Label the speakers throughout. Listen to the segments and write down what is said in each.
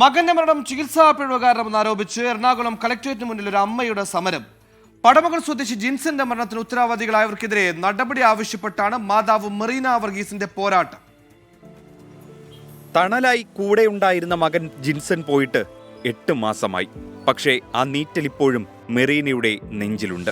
Speaker 1: മകന്റെ മരണം ചികിത്സാ പിഴവ് കാരണമെന്ന് ആരോപിച്ച് എറണാകുളം കളക്ടറേറ്റിന് മുന്നിൽ ഒരു അമ്മയുടെ സമരം. പടമകൾ സ്വദേശി ജിൻസന്റെ മരണത്തിന് ഉത്തരവാദികളായവർക്കെതിരെ നടപടി ആവശ്യപ്പെട്ടാണ് മാതാവ് മെറീന വർഗീസിന്റെ പോരാട്ടം.
Speaker 2: തണലായി കൂടെയുണ്ടായിരുന്ന മകൻ ജിൻസൺ പോയിട്ട് എട്ട് മാസമായി. പക്ഷേ ആ നീറ്റൽ ഇപ്പോഴും മെറീനയുടെ നെഞ്ചിലുണ്ട്.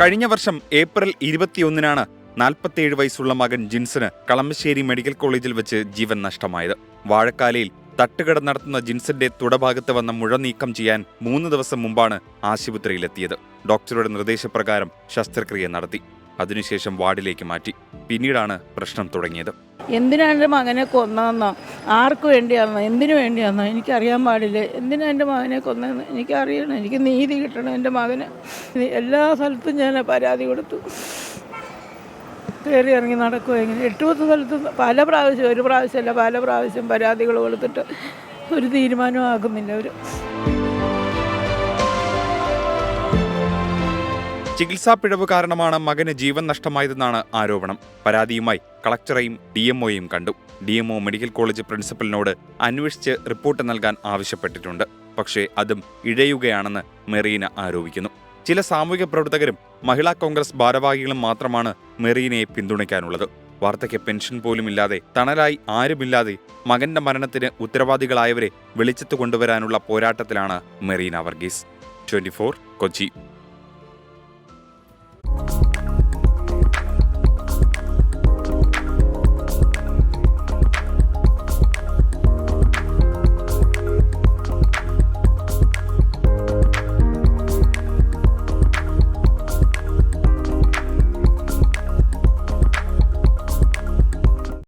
Speaker 2: കഴിഞ്ഞ വർഷം ഏപ്രിൽ ഇരുപത്തിയൊന്നിനാണ് നാൽപ്പത്തിയേഴ് വയസ്സുള്ള മകൻ ജിൻസന് കളമശ്ശേരി മെഡിക്കൽ കോളേജിൽ വെച്ച് ജീവൻ നഷ്ടമായത്. വാഴക്കാലയിൽ തട്ടുകട നടത്തുന്ന ജിൻസന്റെ തുടഭാഗത്ത് വന്ന മുഴ നീക്കം ചെയ്യാൻ മൂന്ന് ദിവസം മുമ്പാണ് ആശുപത്രിയിലെത്തിയത്. ഡോക്ടറുടെ നിർദ്ദേശപ്രകാരം ശസ്ത്രക്രിയ നടത്തി. അതിനുശേഷം വാർഡിലേക്ക് മാറ്റി. പിന്നീടാണ് പ്രശ്നം തുടങ്ങിയത്.
Speaker 3: എന്തിനാണ് എന്റെ മകനെ കൊന്നതെന്നോ? ആർക്ക് വേണ്ടിയാണെന്നോ? എന്തിനു വേണ്ടിയാണെന്നോ? എനിക്കറിയാൻ പാടില്ല. എന്തിനാണ് എന്റെ മകനെ കൊന്നതെന്ന് എനിക്കറിയണം. എനിക്ക് നീതി കിട്ടണം എന്റെ മകന്. എല്ലാ സ്ഥലത്തും ഞാൻ പരാതി കൊടുത്തു. കയറി ഇറങ്ങി നടക്കുക എങ്ങനെ എട്ട് പത്ത് സ്ഥലത്ത് പല പ്രാവശ്യം ഒരു പ്രാവശ്യമല്ല പല പ്രാവശ്യം പരാതികൾ കൊടുത്തിട്ട് ഒരു തീരുമാനമാകുന്നില്ല അവർ
Speaker 2: ചികിത്സാ പിഴവ് കാരണമാണ് മകന് ജീവൻ നഷ്ടമായതെന്നാണ് ആരോപണം. പരാതിയുമായി കളക്ടറെയും ഡി എംഒയും കണ്ടു. ഡി എംഒ മെഡിക്കൽ കോളേജ് പ്രിൻസിപ്പലിനോട് അന്വേഷിച്ച് റിപ്പോർട്ട് നൽകാൻ ആവശ്യപ്പെട്ടിട്ടുണ്ട്. പക്ഷേ അതും ഇഴയുകയാണെന്ന് മെറീന ആരോപിക്കുന്നു. ചില സാമൂഹിക പ്രവർത്തകരും മഹിളാ കോൺഗ്രസ് ഭാരവാഹികളും മാത്രമാണ് മെറീനയെ പിന്തുണയ്ക്കാനുള്ളത്. വാർത്തയ്ക്ക് പെൻഷൻ പോലുമില്ലാതെ തണലായി ആരുമില്ലാതെ മകന്റെ മരണത്തിന് ഉത്തരവാദികളായവരെ വെളിച്ചത്ത് കൊണ്ടുവരാനുള്ള പോരാട്ടത്തിലാണ് മെറീന വർഗീസ്. ട്വന്റി കൊച്ചി.